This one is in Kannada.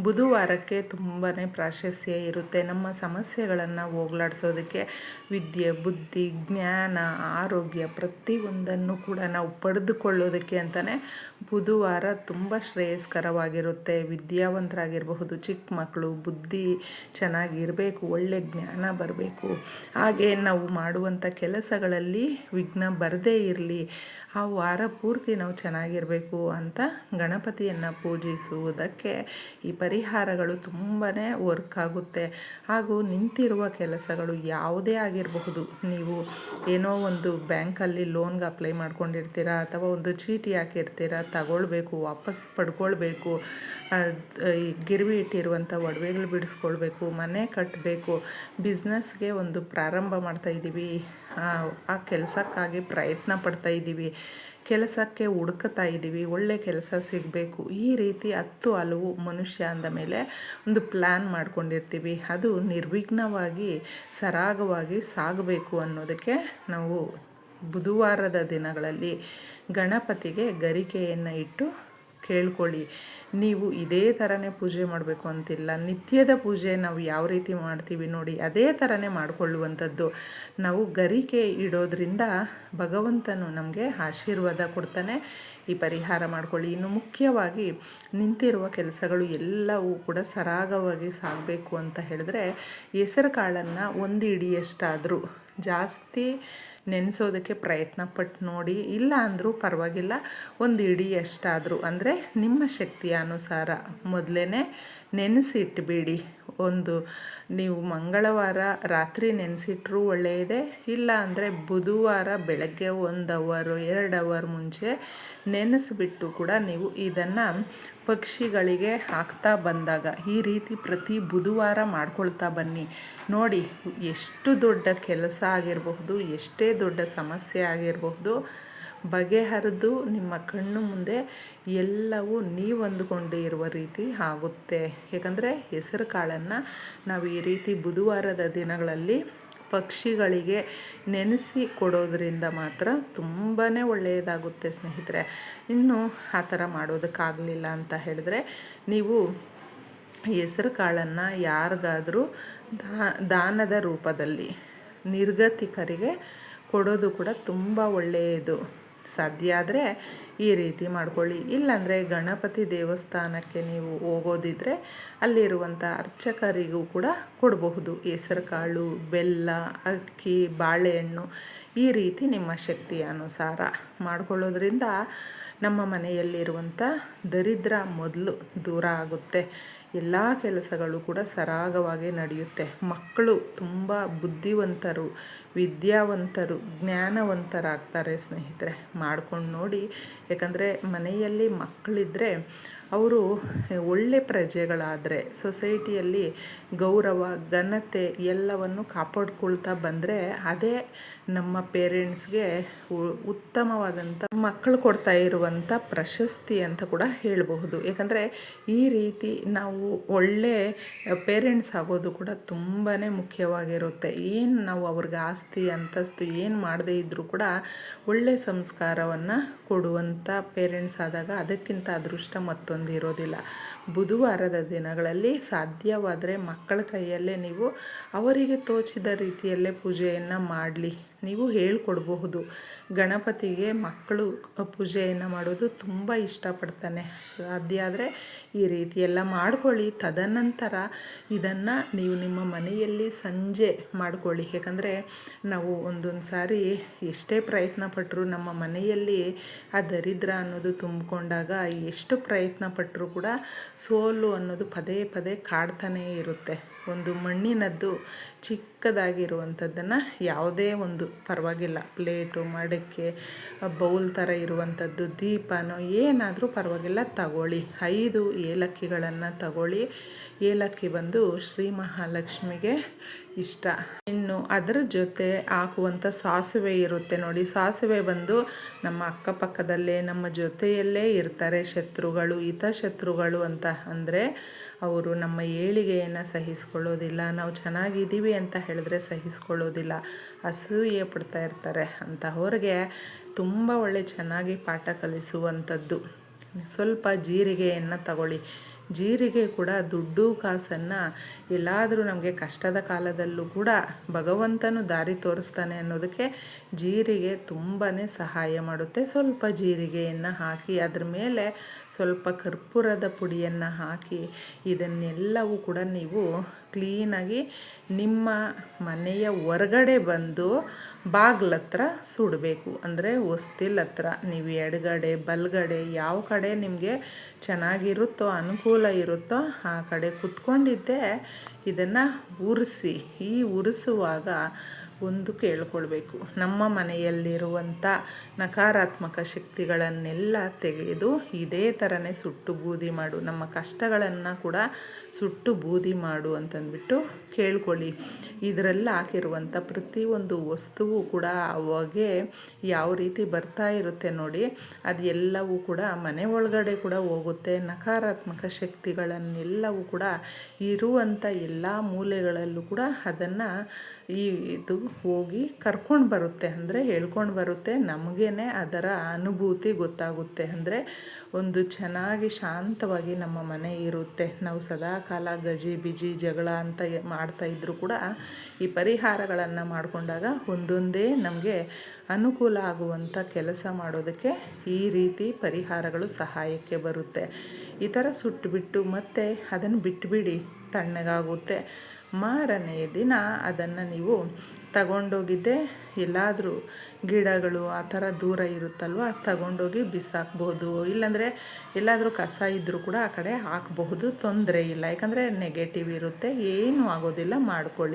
ಬುಧವಾರಕ್ಕೆ ತುಂಬಾ ಪ್ರಾಶಸ್ತ್ಯ ಇರುತ್ತೆ. ನಮ್ಮ ಸಮಸ್ಯೆಗಳನ್ನು ಹೋಗ್ಲಾಡ್ಸೋದಕ್ಕೆ ವಿದ್ಯೆ, ಬುದ್ಧಿ, ಜ್ಞಾನ, ಆರೋಗ್ಯ ಪ್ರತಿಯೊಂದನ್ನು ಕೂಡ ನಾವು ಪಡೆದುಕೊಳ್ಳೋದಕ್ಕೆ ಅಂತಲೇ ಬುಧವಾರ ತುಂಬ ಶ್ರೇಯಸ್ಕರವಾಗಿರುತ್ತೆ. ವಿದ್ಯಾವಂತರಾಗಿರಬಹುದು, ಚಿಕ್ಕ ಮಕ್ಕಳು, ಬುದ್ಧಿ ಚೆನ್ನಾಗಿರಬೇಕು, ಒಳ್ಳೆ ಜ್ಞಾನ ಬರಬೇಕು. ಹಾಗೆ ನಾವು ಮಾಡುವಂಥ ಕೆಲಸಗಳಲ್ಲಿ ವಿಘ್ನ ಬರದೇ ಇರಲಿ, ಆ ವಾರ ಪೂರ್ತಿ ನಾವು ಚೆನ್ನಾಗಿರಬೇಕು ಅಂತ ಗಣಪತಿಯನ್ನು ಪೂಜಿಸುವುದಕ್ಕೆ ಈ ಪರಿಹಾರಗಳು ತುಂಬಾ ವರ್ಕ್ ಆಗುತ್ತೆ. ಹಾಗೂ ನಿಂತಿರುವ ಕೆಲಸಗಳು ಯಾವುದೇ ಆಗಿರಬಹುದು. ನೀವು ಏನೋ ಒಂದು ಬ್ಯಾಂಕಲ್ಲಿ ಲೋನ್ಗೆ ಅಪ್ಲೈ ಮಾಡ್ಕೊಂಡಿರ್ತೀರಾ, ಅಥವಾ ಒಂದು ಚೀಟಿ ಹಾಕಿರ್ತೀರಾ, ತಗೊಳ್ಬೇಕು, ವಾಪಸ್ ಪಡ್ಕೊಳ್ಬೇಕು ಗಿರ್ವಿ ಇಟ್ಟಿರುವಂಥ ಒಡವೆಗಳು ಬಿಡಿಸ್ಕೊಳ್ಬೇಕು, ಮನೆ ಕಟ್ಟಬೇಕು ಬಿಸ್ನೆಸ್ಗೆ ಒಂದು ಪ್ರಾರಂಭ ಮಾಡ್ತಾಯಿದ್ದೀವಿ ಆ ಕೆಲಸಕ್ಕಾಗಿ ಪ್ರಯತ್ನ ಪಡ್ತಾ ಇದ್ದೀವಿ. ಕೆಲಸಕ್ಕೆ ಹುಡುಕತಾ ಇದ್ದೀವಿ. ಒಳ್ಳೆ ಕೆಲಸ ಸಿಗಬೇಕು. ಈ ರೀತಿ ಹತ್ತು ಹಲವು ಮನುಷ್ಯ ಅಂದ ಮೇಲೆ ಒಂದು ಪ್ಲ್ಯಾನ್ ಮಾಡ್ಕೊಂಡಿರ್ತೀವಿ. ಅದು ನಿರ್ವಿಘ್ನವಾಗಿ, ಸರಾಗವಾಗಿ ಸಾಗಬೇಕು ಅನ್ನೋದಕ್ಕೆ ನಾವು ಬುಧವಾರದ ದಿನಗಳಲ್ಲಿ ಗಣಪತಿಗೆ ಗರಿಕೆಯನ್ನು ಇಟ್ಟು ಕೇಳ್ಕೊಳ್ಳಿ. ನೀವು ಇದೇ ಥರನೇ ಪೂಜೆ ಮಾಡಬೇಕು ಅಂತಿಲ್ಲ. ನಿತ್ಯದ ಪೂಜೆ ನಾವು ಯಾವ ರೀತಿ ಮಾಡ್ತೀವಿ ನೋಡಿ, ಅದೇ ಥರನೇ ಮಾಡಿಕೊಳ್ಳುವಂಥದ್ದು. ನಾವು ಗರಿಕೆ ಇಡೋದ್ರಿಂದ ಭಗವಂತನು ನಮಗೆ ಆಶೀರ್ವಾದ ಕೊಡ್ತಾನೆ. ಈ ಪರಿಹಾರ ಮಾಡಿಕೊಳ್ಳಿ. ಇನ್ನು ಮುಖ್ಯವಾಗಿ ನಿಂತಿರುವ ಕೆಲಸಗಳು ಎಲ್ಲವೂ ಕೂಡ ಸರಾಗವಾಗಿ ಸಾಗಬೇಕು ಅಂತ ಹೇಳಿದ್ರೆ ಹೆಸರು ಕಾಳನ್ನು ಒಂದು ಇಡಿಯಷ್ಟಾದರೂ ಜಾಸ್ತಿ ನೆನೆಸೋದಕ್ಕೆ ಪ್ರಯತ್ನ ಪಟ್ಟು ನೋಡಿ. ಇಲ್ಲ ಅಂದರೂ ಪರವಾಗಿಲ್ಲ. ಒಂದು ಇಡೀ ಎಷ್ಟಾದರೂ. ಅಂದರೆ ನಿಮ್ಮ ಶಕ್ತಿಯ ಅನುಸಾರ ಮೊದಲೇ ನೆನೆಸಿಟ್ಬಿಡಿ. ಒಂದು ನೀವು ಮಂಗಳವಾರ ರಾತ್ರಿ ನೆನೆಸಿಟ್ರೂ ಒಳ್ಳೆಯದೇ ಇಲ್ಲ ಅಂದರೆ ಬುಧವಾರ ಬೆಳಗ್ಗೆ ಒಂದು ಅವರು ಎರಡು ಅವರ್ ಮುಂಚೆ ನೆನೆಸಿಬಿಟ್ಟು ಕೂಡ ನೀವು ಇದನ್ನು ಪಕ್ಷಿಗಳಿಗೆ ಹಾಕ್ತಾ ಬಂದಾಗ, ಈ ರೀತಿ ಪ್ರತಿ ಬುಧವಾರ ಮಾಡ್ಕೊಳ್ತಾ ಬನ್ನಿ. ನೋಡಿ, ಎಷ್ಟು ದೊಡ್ಡ ಕೆಲಸ ಆಗಿರಬಹುದು, ಎಷ್ಟೇ ದೊಡ್ಡ ಸಮಸ್ಯೆ ಆಗಿರಬಹುದು ಬಗೆಹರಿದು ನಿಮ್ಮ ಕಣ್ಣು ಮುಂದೆ ಎಲ್ಲವೂ ನೀವು ಅಂದುಕೊಂಡು ಇರುವ ರೀತಿ ಆಗುತ್ತೆ. ಏಕೆಂದರೆ ಹೆಸರು ಕಾಳನ್ನು ನಾವು ಈ ರೀತಿ ಬುಧವಾರದ ದಿನಗಳಲ್ಲಿ ಪಕ್ಷಿಗಳಿಗೆ ನೆನೆಸಿ ಕೊಡೋದ್ರಿಂದ ಮಾತ್ರ ತುಂಬಾ ಒಳ್ಳೆಯದಾಗುತ್ತೆ ಸ್ನೇಹಿತರೆ. ಇನ್ನು ಆ ಥರ ಮಾಡೋದಕ್ಕಾಗಲಿಲ್ಲ ಅಂತ ಹೇಳಿದ್ರೆ ನೀವು ಹೆಸರು ಕಾಳನ್ನು ಯಾರಿಗಾದರೂ ದಾನದ ರೂಪದಲ್ಲಿ ನಿರ್ಗತಿಕರಿಗೆ ಕೊಡೋದು ಕೂಡ ತುಂಬ ಒಳ್ಳೆಯದು. ಸಾಧ್ಯ ಆದರೆ ಈ ರೀತಿ ಮಾಡ್ಕೊಳ್ಳಿ. ಇಲ್ಲಾಂದರೆ ಗಣಪತಿ ದೇವಸ್ಥಾನಕ್ಕೆ ನೀವು ಹೋಗೋದಿದ್ರೆ ಅಲ್ಲಿರುವಂಥ ಅರ್ಚಕರಿಗೂ ಕೂಡ ಕೊಡಬಹುದು. ಹೆಸರುಕಾಳು, ಬೆಲ್ಲ, ಅಕ್ಕಿ, ಬಾಳೆಹಣ್ಣು ಈ ರೀತಿ ನಿಮ್ಮ ಶಕ್ತಿ ಅನುಸಾರ ಮಾಡಿಕೊಳ್ಳೋದ್ರಿಂದ ನಮ್ಮ ಮನೆಯಲ್ಲಿರುವಂಥ ದರಿದ್ರ ಮೊದಲು ದೂರ ಆಗುತ್ತೆ. ಎಲ್ಲ ಕೆಲಸಗಳು ಕೂಡ ಸರಾಗವಾಗಿ ನಡೆಯುತ್ತೆ. ಮಕ್ಕಳು ತುಂಬ ಬುದ್ಧಿವಂತರು, ವಿದ್ಯಾವಂತರು, ಜ್ಞಾನವಂತರಾಗ್ತಾರೆ ಸ್ನೇಹಿತರೆ. ಮಾಡ್ಕೊಂಡು ನೋಡಿ, ಯಾಕಂದರೆ ಮನೆಯಲ್ಲಿ ಮಕ್ಕಳಿದ್ದರೆ ಅವರು ಒಳ್ಳೆ ಪ್ರಜೆಗಳಾದರೆ, ಸೊಸೈಟಿಯಲ್ಲಿ ಗೌರವ, ಘನತೆ ಎಲ್ಲವನ್ನು ಕಾಪಾಡ್ಕೊಳ್ತಾ ಬಂದರೆ ಅದೇ ನಮ್ಮ ಪೇರೆಂಟ್ಸ್ಗೆ ಉತ್ತಮವಾದಂಥ ಮಕ್ಕಳು ಕೊಡ್ತಾ ಇರುವಂಥ ಪ್ರಶಸ್ತಿ ಅಂತ ಕೂಡ ಹೇಳಬಹುದು. ಯಾಕಂದರೆ ಈ ರೀತಿ ನಾವು ಒಳ್ಳೆ ಪೇರೆಂಟ್ಸ್ ಆಗೋದು ಕೂಡ ತುಂಬಾ ಮುಖ್ಯವಾಗಿರುತ್ತೆ. ಏನು ನಾವು ಅವ್ರಿಗೆ ಆಸ್ತಿ, ಅಂತಸ್ತು ಏನು ಮಾಡದೇ ಇದ್ದರೂ ಕೂಡ ಒಳ್ಳೆ ಸಂಸ್ಕಾರವನ್ನು ಕೊಡುವಂಥ ಪೇರೆಂಟ್ಸ್ ಆದಾಗ ಅದಕ್ಕಿಂತ ಅದೃಷ್ಟ ಮತ್ತೊಂದು ಇರೋದಿಲ್ಲ ಬುಧವಾರದ ದಿನಗಳಲ್ಲಿ ಸಾಧ್ಯವಾದರೆ ಮಕ್ಕಳ ಕೈಯಲ್ಲೇ ನೀವು ಅವರಿಗೆ ತೋಚಿದ ರೀತಿಯಲ್ಲೇ ಪೂಜೆಯನ್ನು ಮಾಡಲಿ. ನೀವು ಹೇಳ್ಕೊಡ್ಬಹುದು. ಗಣಪತಿಗೆ ಮಕ್ಕಳು ಪೂಜೆಯನ್ನು ಮಾಡೋದು ತುಂಬ ಇಷ್ಟಪಡ್ತಾನೆ. ಸಾಧ್ಯ ಆದರೆ ಈ ರೀತಿ ಎಲ್ಲ ಮಾಡ್ಕೊಳ್ಳಿ. ತದನಂತರ ಇದನ್ನು ನೀವು ನಿಮ್ಮ ಮನೆಯಲ್ಲಿ ಸಂಜೆ ಮಾಡ್ಕೊಳ್ಳಿ. ಯಾಕಂದರೆ ನಾವು ಒಂದೊಂದು ಸಾರಿ ಎಷ್ಟೇ ಪ್ರಯತ್ನ ಪಟ್ಟರು ನಮ್ಮ ಮನೆಯಲ್ಲಿ ಆ ದರಿದ್ರ ಅನ್ನೋದು ತುಂಬಿಕೊಂಡಾಗ ಎಷ್ಟು ಪ್ರಯತ್ನ ಪಟ್ಟರೂ ಕೂಡ ಸೋಲು ಅನ್ನೋದು ಪದೇ ಪದೇ ಕಾಡ್ತಾನೇ ಇರುತ್ತೆ. ಒಂದು ಮಣ್ಣಿನದ್ದು ಚಿಕ್ಕದಾಗಿರುವಂಥದ್ದನ್ನು ಯಾವುದೇ ಒಂದು ಪರವಾಗಿಲ್ಲ. ಪ್ಲೇಟು, ಮಡಕೆ, ಬೌಲ್ ಥರ ಇರುವಂಥದ್ದು, ದೀಪನೋ ಏನಾದರೂ ಪರವಾಗಿಲ್ಲ, ತಗೊಳ್ಳಿ. ಐದು ಏಲಕ್ಕಿಗಳನ್ನು ತಗೊಳ್ಳಿ. ಏಲಕ್ಕಿ ಬಂದು ಶ್ರೀ ಮಹಾಲಕ್ಷ್ಮಿಗೆ ಇಷ್ಟ. ಇನ್ನು ಅದರ ಜೊತೆ ಹಾಕುವಂಥ ಸಾಸಿವೆ ಇರುತ್ತೆ ನೋಡಿ. ಸಾಸಿವೆ ಬಂದು ನಮ್ಮ ಅಕ್ಕಪಕ್ಕದಲ್ಲೇ ನಮ್ಮ ಜೊತೆಯಲ್ಲೇ ಇರ್ತಾರೆ ಶತ್ರುಗಳು, ಹಿತಶತ್ರುಗಳು ಅಂತ. ಅಂದರೆ ಅವರು ನಮ್ಮ ಏಳಿಗೆಯನ್ನು ಸಹಿಸ್ಕೊಳ್ಳೋದಿಲ್ಲ, ನಾವು ಚೆನ್ನಾಗಿದ್ದೀವಿ ಅಂತ ಹೇಳಿದ್ರೆ ಸಹಿಸ್ಕೊಳ್ಳೋದಿಲ್ಲ, ಅಸೂಯೆ ಪಡ್ತಾ ಇರ್ತಾರೆ. ಅಂತಹವ್ರಿಗೆ ತುಂಬ ಒಳ್ಳೆ ಚೆನ್ನಾಗಿ ಪಾಠ ಕಲಿಸುವಂಥದ್ದು. ಸ್ವಲ್ಪ ಜೀರಿಗೆಯನ್ನು ತಗೊಳ್ಳಿ. ಜೀರಿಗೆ ಕೂಡ, ದುಡ್ಡು, ಕಾಸನ್ನು ಎಲ್ಲಾದರೂ ನಮಗೆ ಕಷ್ಟದ ಕಾಲದಲ್ಲೂ ಕೂಡ ಭಗವಂತನು ದಾರಿ ತೋರಿಸ್ತಾನೆ ಅನ್ನೋದಕ್ಕೆ ಜೀರಿಗೆ ತುಂಬಾ ಸಹಾಯ ಮಾಡುತ್ತೆ. ಸ್ವಲ್ಪ ಜೀರಿಗೆಯನ್ನು ಹಾಕಿ, ಅದ್ರ ಮೇಲೆ ಸ್ವಲ್ಪ ಕರ್ಪೂರದ ಪುಡಿಯನ್ನು ಹಾಕಿ, ಇದನ್ನೆಲ್ಲವೂ ಕೂಡ ನೀವು ಕ್ಲೀನಾಗಿ ನಿಮ್ಮ ಮನೆಯ ಹೊರಗಡೆ ಬಂದು ಬಾಗ್ಲತ್ರ ಸುಡಬೇಕು. ಅಂದರೆ ಹೊಸ್ತಿಲ್ ಹತ್ರ ನೀವು ಎಡಗಡೆ, ಬಲಗಡೆ, ಯಾವ ಕಡೆ ನಿಮಗೆ ಚೆನ್ನಾಗಿರುತ್ತೋ, ಅನುಕೂಲ ಇರುತ್ತೋ ಆ ಕಡೆ ಕುತ್ಕೊಂಡಿದ್ದೆ, ಇದನ್ನು ಉರಿಸಿ. ಈ ಉರಿಸುವಾಗ ಒಂದು ಕೇಳ್ಕೊಳ್ಬೇಕು. ನಮ್ಮ ಮನೆಯಲ್ಲಿರುವಂಥ ನಕಾರಾತ್ಮಕ ಶಕ್ತಿಗಳನ್ನೆಲ್ಲ ತೆಗೆದು ಇದೇ ಥರನೇ ಸುಟ್ಟು ಬೂದಿ ಮಾಡು. ನಮ್ಮ ಕಷ್ಟಗಳನ್ನು ಕೂಡ ಸುಟ್ಟು ಬೂದಿ ಮಾಡು ಅಂತಂದ್ಬಿಟ್ಟು ಕೇಳ್ಕೊಳ್ಳಿ. ಇದರಲ್ಲಿ ಹಾಕಿರುವಂಥ ಪ್ರತಿಯೊಂದು ವಸ್ತುವು ಕೂಡ ಅವಾಗೆ ಯಾವ ರೀತಿ ಬರ್ತಾ ಇರುತ್ತೆ ನೋಡಿ ಅದು ಎಲ್ಲವೂ ಕೂಡ ಮನೆ ಒಳಗಡೆ ಕೂಡ ಹೋಗುತ್ತೆ. ನಕಾರಾತ್ಮಕ ಶಕ್ತಿಗಳನ್ನೆಲ್ಲವೂ ಕೂಡ ಇರುವಂಥ ಎಲ್ಲ ಮೂಲೆಗಳಲ್ಲೂ ಕೂಡ ಅದನ್ನು ಈ ಇದು ಹೋಗಿ ಕರ್ಕೊಂಡು ಬರುತ್ತೆ. ಅಂದರೆ ಹೇಳ್ಕೊಂಡು ಬರುತ್ತೆ ನಮಗೇ ಅದರ ಅನುಭೂತಿ ಗೊತ್ತಾಗುತ್ತೆ. ಅಂದರೆ ಒಂದು ಚೆನ್ನಾಗಿ ಶಾಂತವಾಗಿ ನಮ್ಮ ಮನೆ ಇರುತ್ತೆ. ನಾವು ಸದಾಕಾಲ ಗಜಿ ಬಿಜಿ ಜಗಳ ಅಂತ ಮಾಡ್ತಾ ಇದ್ದರೂ ಕೂಡ ಈ ಪರಿಹಾರಗಳನ್ನು ಮಾಡಿಕೊಂಡಾಗ ಒಂದೊಂದೇ ನಮಗೆ ಅನುಕೂಲ ಆಗುವಂಥ ಕೆಲಸ ಮಾಡೋದಕ್ಕೆ ಈ ರೀತಿ ಪರಿಹಾರಗಳು ಸಹಾಯಕ್ಕೆ ಬರುತ್ತೆ. ಈ ಥರ ಸುಟ್ಟುಬಿಟ್ಟು ಮತ್ತೆ ಅದನ್ನು ಬಿಟ್ಟುಬಿಡಿ ತಣ್ಣಗಾಗುತ್ತೆ. ಮಾರನೆಯ ದಿನ ಅದನ್ನು ನೀವು ತಗೊಂಡೋಗಿದ್ದೆ ಎಲ್ಲಾದರೂ ಗಿಡಗಳು ಆ ಥರ ದೂರ ಇರುತ್ತಲ್ವ, ತಗೊಂಡೋಗಿ ಬಿಸಾಕ್ಬೋದು. ಇಲ್ಲಾಂದರೆ ಎಲ್ಲಾದರೂ ಕಸ ಇದ್ದರೂ ಕೂಡ ಆ ಕಡೆ ಹಾಕಬಹುದು, ತೊಂದರೆ ಇಲ್ಲ. ಯಾಕಂದರೆ ನೆಗೆಟಿವ್ ಇರುತ್ತೆ, ಏನೂ ಆಗೋದಿಲ್ಲ, ಮಾಡ್ಕೊಳ್ಳಿ.